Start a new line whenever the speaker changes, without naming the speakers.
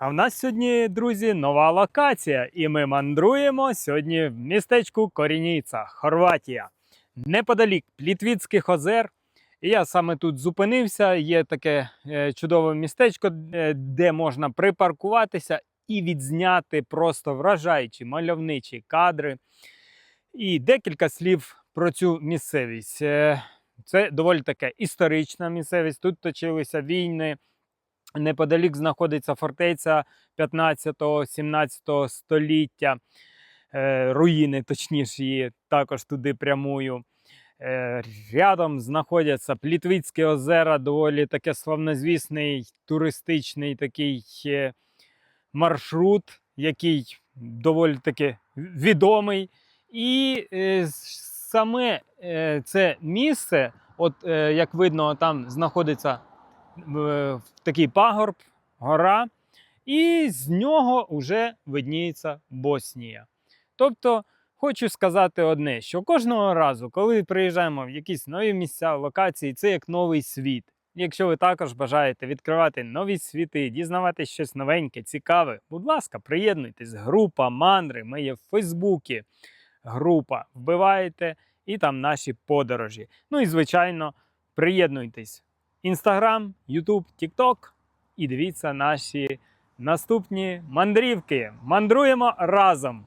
А в нас сьогодні, друзі, нова локація, і ми мандруємо сьогодні в містечку Корініця, Хорватія, неподалік Плітвіцьких озер. І я саме тут зупинився. Є таке е, чудове містечко, е, де можна припаркуватися і відзняти просто вражаючі мальовничі кадри. І декілька слів про цю місцевість. Е, Це доволі таке історична місцевість. Тут точилися війни. Неподалік знаходиться фортеця 15-17 століття, е, руїни, точніше, її також туди прямую. Е, Рядом знаходяться Плітвицькі озера, доволі таке славнозвісний туристичний такий е, маршрут, який доволі таки відомий. І саме це місце, от як видно, там знаходиться такий пагорб, гора, і з нього вже видніється Боснія. Тобто, хочу сказати одне: що кожного разу, коли приїжджаємо в якісь нові місця, локації, це як новий світ. Якщо ви також бажаєте відкривати нові світи, дізнаватись щось новеньке, цікаве, будь ласка, приєднуйтесь. Група мандри, ми є в Фейсбуці. Група. Вбиваєте і там наші подорожі. Ну і звичайно, приєднуйтесь. Інстаграм, Ютуб, Тікток і дивіться наші наступні мандрівки. Мандруємо разом!